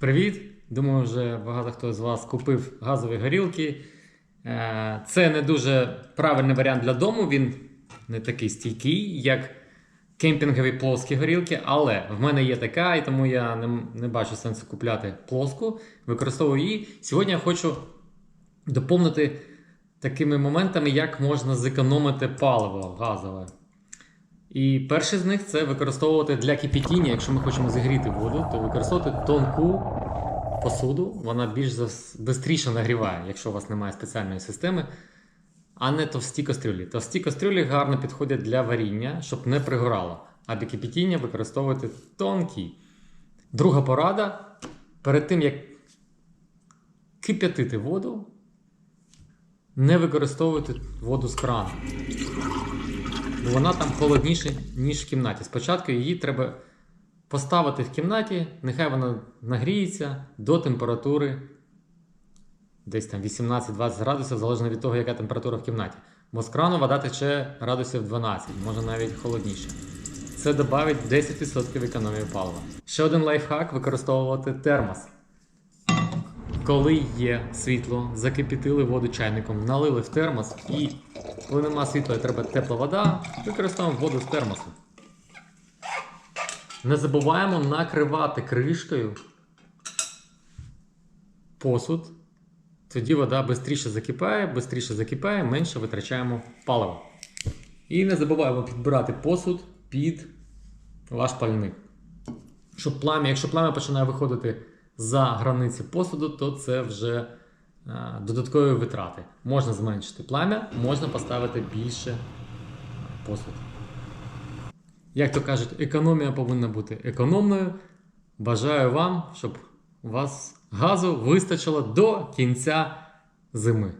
Привіт! Думаю, вже багато хто з вас купив газові горілки. Е, Це не дуже правильний варіант для дому, він не такий стійкий, як кемпінгові плоскі горілки, але в мене є така, і тому я не, не бачу сенсу купляти плоску, використовую її. Сьогодні я хочу доповнити такими моментами, як можна зекономити паливо газове. І перший з них це використовувати для кипятіння, якщо ми хочемо зігріти воду, то використовувати тонку посуду, вона більш швидше нагріває, якщо у вас немає спеціальної системи, а не товсті кастрюлі. Товсті кастрюлі гарно підходять для варіння, щоб не пригорало. А для кипятіння використовувати тонкі. Друга порада: перед тим як кип'ятити воду, не використовуйте воду з крану бо вона там холодніша, ніж в кімнаті. Спочатку її треба поставити в кімнаті, нехай вона нагріється до температури десь там 18-20 градусів, залежно від того, яка температура в кімнаті. Бо з крану вода тече градусів 12, може навіть холодніше. Це додавить 10% економії палива. Ще один лайфхак використовувати термос. Коли є світло, закипятили воду чайником, налили в термос і коли нема світла і треба тепла вода, використовуємо воду з термосу. Не забуваємо накривати кришкою посуд. Тоді вода швидше закипає, швидше закипає, менше витрачаємо паливо. І не забуваємо підбирати посуд під ваш пальник. Щоб плам'я, якщо плам'я починає виходити за границі посуду, то це вже додаткові витрати. Можна зменшити плам'я, можна поставити більше посуд. Як то кажуть, економія повинна бути економною. Бажаю вам, щоб у вас газу вистачило до кінця зими.